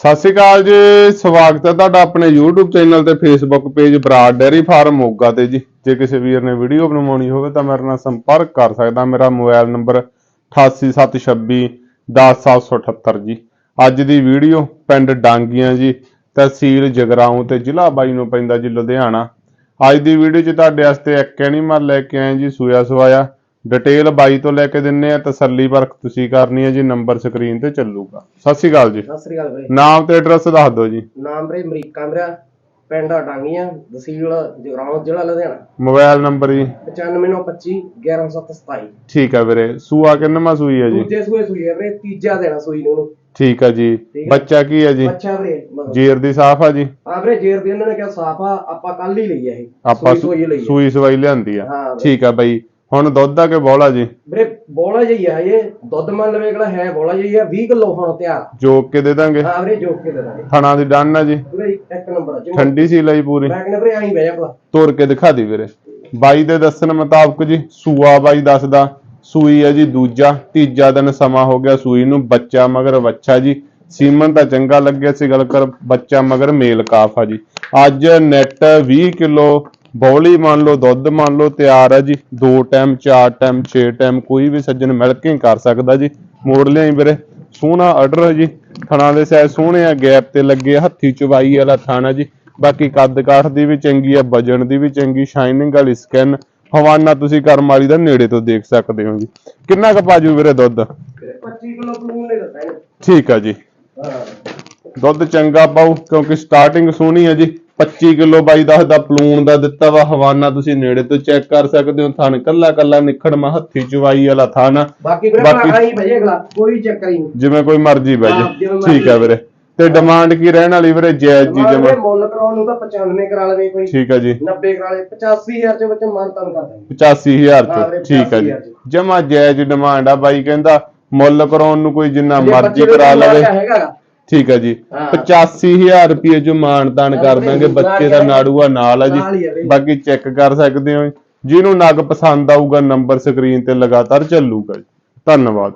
ਸਤਿ ਸ਼੍ਰੀ ਅਕਾਲ ਜੀ, ਸਵਾਗਤ ਹੈ ਤੁਹਾਡਾ ਆਪਣੇ YouTube ਚੈਨਲ ਤੇ Facebook page Brar dairy farm Moga ਤੇ ਜੀ। ਜੇ ਕਿਸੇ ਵੀਰ ਨੇ ਵੀਡੀਓ ਬਣਵਾਉਣੀ ਹੋਵੇ ਤਾਂ ਮੇਰੇ ਨਾਲ ਸੰਪਰਕ ਕਰ ਸਕਦਾ। ਮੇਰਾ ਮੋਬਾਈਲ ਨੰਬਰ 88726 10778 ਜੀ। ਅੱਜ ਦੀ ਵੀਡੀਓ ਪਿੰਡ ਡਾਂਗੀਆਂ ਜੀ, ਤਹਿਸੀਲ ਜਗਰਾਉਂ ਤੇ ਜ਼ਿਲ੍ਹਾ ਬਾਈ ਨੂੰ ਪੈਂਦਾ ਜੀ, ਲੁਧਿਆਣਾ। ਅੱਜ ਦੀ ਵੀਡੀਓ 'ਚ ਤੁਹਾਡੇ ਵਾਸਤੇ ਇੱਕ ਐਨੀਮਲ ਲੈ ਕੇ ਆਏ ਜੀ, ਸੂਇਆ ਸਵਾਇਆ। ਡਿਟੇਲ ਬਾਈ ਤੋਂ ਲੈ ਕੇ ਦਿੰਨੇ ਆ ਤਸੱਲੀ ਪਰਖ ਤੁਸੀਂ ਕਰਨੀ ਹੈ ਜੀ ਨੰਬਰ ਸਕਰੀਨ ਤੇ ਚੱਲੂਗਾ। ਸਤਿ ਸ਼੍ਰੀ ਅਕਾਲ ਜੀ। ਸਤਿ ਸ੍ਰੀ ਅਕਾਲ ਵੀਰੇ। ਨਾਮ ਤੇ ਐਡਰੈਸ ਦੱਸ ਦਿਓ ਜੀ। ਨਾਮ ਵੀਰੇ ਅਮਰੀਕਾ ਮੇਰਾ ਪਿੰਡ ਡਾਂਗੀਆਂ ਤਹਿਸੀਲ ਜਗਰਾਉਂ ਜ਼ਿਲ੍ਹਾ ਲੁਧਿਆਣਾ। ਮੋਬਾਈਲ ਨੰਬਰ ਜੀ। 9525 11727 ਠੀਕ ਹੈ ਵੀਰੇ। ਸੂਆ ਕਿੰਨਵਾਂ ਸੂਈ ਹੈ ਜੀ? ਦੂਜੇ ਸੂਏ ਸੂਈ ਹੈ ਵੀਰੇ ਤੀਜਾ ਦੇਣਾ ਸੂਈ ਨੂੰ ਉਹਨੂੰ। ਠੀਕ ਹੈ ਜੀ। ਬੱਚਾ ਕੀ ਹੈ ਜੀ? ਅੱਛਾ ਵੀਰੇ ਮਤਲਬ ਜੇਰ ਦੀ ਸਾਫ਼ ਆ ਜੀ? ਆ ਵੀਰੇ ਜੇਰ ਦੀ ਉਹਨਾਂ ਨੇ ਕਿਹਾ ਸਾਫ਼ ਆ ਆਪਾਂ ਕੱਲ ਹੀ ਲਈ ਆ ਇਹ। ਆਪਾਂ ਸੂਈ ਸੂਈ ਲਈ ਆ। ਸੂਈ ਸਵਾਈ ਲਿਆਂਦੀ ਆ। ਹਾਂ। ਠੀਕ ਆ ਬਈ। ਹੁਣ ਦੁੱਧ ਦਾ ਕਿ ਬੋਲਾ ਜੀ? ਵੀਰੇ ਬੋਲਾ ਜਿਹੀ ਆ ਇਹ ਦੁੱਧ ਮੰਨ ਲਵੇ ਅਗਲਾ ਹੈ ਬੋਲਾ ਜਿਹੀ ਆ 20 ਕਿਲੋ ਹੁਣ ਤਿਆਰ। ਜੋਕ ਕੇ ਦੇ ਦਾਂਗੇ। ਹਾਂ ਵੀਰੇ ਜੋਕ ਕੇ ਦੇ ਦਾਂਗੇ। ਥਣਾ ਦੀ ਡੰਨ ਆ ਜੀ। ਵੀਰੇ ਇੱਕ ਨੰਬਰ ਆ ਜਿਵੇਂ ਠੰਡੀ ਸੀ ਲਈ ਪੂਰੀ। ਮੈਂ ਕਹਿੰਦਾ ਵੀਰੇ ਆਹੀਂ ਬਹਿ ਜਾ ਭਲਾ। ਤੋੜ ਕੇ ਦਿਖਾ ਦੀ ਵੀਰੇ। ਬਾਈ ਦੇ ਦੱਸਣ ਮੁਤਾਬਕ ਜੀ ਸੂਆ ਬਾਈ ਦੱਸਦਾ ਸੂਈ ਹੈ ਜੀ ਦੂਜਾ ਤੀਜਾ ਦਿਨ ਸਮਾਂ ਹੋ ਗਿਆ ਸੂਈ ਨੂੰ ਬੱਚਾ ਮਗਰ ਬੱਚਾ ਜੀ। ਸੀਮਨ ਤਾਂ ਚੰਗਾ ਲੱਗਿਆ ਸੀ ਗੱਲ ਕਰ ਬੱਚਾ ਮਗਰ ਮੇਲ ਕਾਫ ਆ ਜੀ। ਅੱਜ ਨੈਟ 20 ਕਿਲੋ ਬੌਲੀ ਮੰਨ ਲਓ ਦੁੱਧ ਮੰਨ ਲਓ ਤਿਆਰ ਹੈ ਜੀ। ਦੋ ਟਾਈਮ ਚਾਰ ਟਾਈਮ ਛੇ ਟਾਈਮ ਕੋਈ ਵੀ ਸੱਜਣ ਮਿਲਕਿੰਗ ਕਰ ਸਕਦਾ ਜੀ। ਮੋੜ ਲਿਆਈ ਵੀਰੇ। ਸੋਹਣਾ ਆਰਡਰ ਹੈ ਜੀ। ਥਣਾ ਦੇ ਸਾਈਜ਼ ਸੋਹਣੇ ਆ ਗੈਪ ਤੇ ਲੱਗੇ ਹੱਥੀ ਚੁਬਾਈ ਵਾਲਾ ਥਾਣਾ ਜੀ। ਬਾਕੀ ਕੱਦ ਕਾਠ ਦੀ ਵੀ ਚੰਗੀ ਆ ਵਜਨ ਦੀ ਵੀ ਚੰਗੀ ਸ਼ਾਈਨਿੰਗ ਵਾਲੀ ਸਕਿਨ ਹਵਾਨਾ ਤੁਸੀਂ ਕਰਮ ਵਾਲੀ ਦਾ ਨੇੜੇ ਤੋਂ ਦੇਖ ਸਕਦੇ ਹੋ ਜੀ। ਕਿੰਨਾ ਕੁ ਪਾਜੂ ਵੀਰੇ ਦੁੱਧ? ਵੀਰੇ 25 ਕਿਲੋ ਪਲੂਨ ਨੇ ਇਹਨੇ ਠੀਕ ਆ ਜੀ। ਦੁੱਧ ਚੰਗਾ ਪਾਉ ਕਿਉਂਕਿ ਸਟਾਰਟਿੰਗ ਸੋਹਣੀ ਹੈ ਜੀ। 25 ਕਿਲੋ ਬਾਈ ਦੱਸਦਾ ਪਲੂਣ ਦਾ ਦਿੱਤਾ ਵਾ ਹਵਾਨਾ ਤੁਸੀਂ ਨੇੜੇ ਤੋਂ ਚੈੱਕ ਕਰ ਸਕਦੇ ਹੋ ਥਣ ਕੱਲਾ ਕੱਲਾ ਨਿਖੜਮਾ ਹੱਥੀ ਚੁਵਾਈ ਵਾਲਾ ਥਾਣਾ। ਬਾਕੀ ਵੀਰੇ ਬਾਕੀ- ਆਹੀਂ ਬਹਿ ਜਾ ਅਗਲਾ ਕੋਈ ਚੱਕਰ ਹੀ ਨਹੀਂ। ਜਿਵੇਂ ਕੋਈ ਮਰਜ਼ੀ ਬਹਿ ਹਾਂ, ਜਿਵੇਂ ਠੀਕ ਆ ਵੀਰੇ। ਤੇ ਡਿਮਾਂਡ ਕੀ ਰਹਿਣ ਵਾਲੀ ਵੀਰੇ? ਜਾਇਜ਼ ਜੀ ਜਮਾ। ਮੁੱਲ ਕਰਾਉਣ ਨੂੰ ਤਾਂ 95 ਕਰਾ ਲਵੇ ਕੋਈ। ਠੀਕ ਆ ਜੀ। 90 ਕਰਾ ਲੇ 85000 ਚ ਵਿੱਚ ਮਨ ਤਨ ਕਰ ਦਾਂਗੇ। 85000 ਹਾਂ ਚ ਠੀਕ ਆ ਜੀ। 85,000 ਚ। ਜਮਾ ਜਾਇਜ਼ ਡਿਮਾਂਡ ਆ ਬਾਈ ਕਹਿੰਦਾ ਮੁੱਲ ਕਰਾਉਣ ਨੂੰ ਕੋਈ ਜਿੰਨਾ ਜੇ ਮਰਜ਼ੀ ਬੱਚੇ ਦੇ ਕਰਾ ਲਵੇ। ਹੈਗਾ। ਗਾ। ਠੀਕ ਆ ਜੀ। ਹਾਂ। 85000 ਰੁਪਏ ਜੋ ਮਾਨਦਾਨ ਕਰ ਹਾਂ, ਦਾਂਗੇ ਬੱਚੇ ਦਾ ਨਾੜੂਆ ਨਾਲ ਆ ਨਾਲ ਹੀ ਜੀ। ਬਾਕੀ ਚੈੱਕ ਕਰ ਸਕਦੇ ਹੋ। ਜਿਹਨੂੰ ਨਗ ਪਸੰਦ ਆਊਗਾ ਨੰਬਰ ਸਕਰੀਨ ਤੇ ਲਗਾਤਾਰ ਚੱਲੂਗਾ ਜੀ। ਧੰਨਵਾਦ।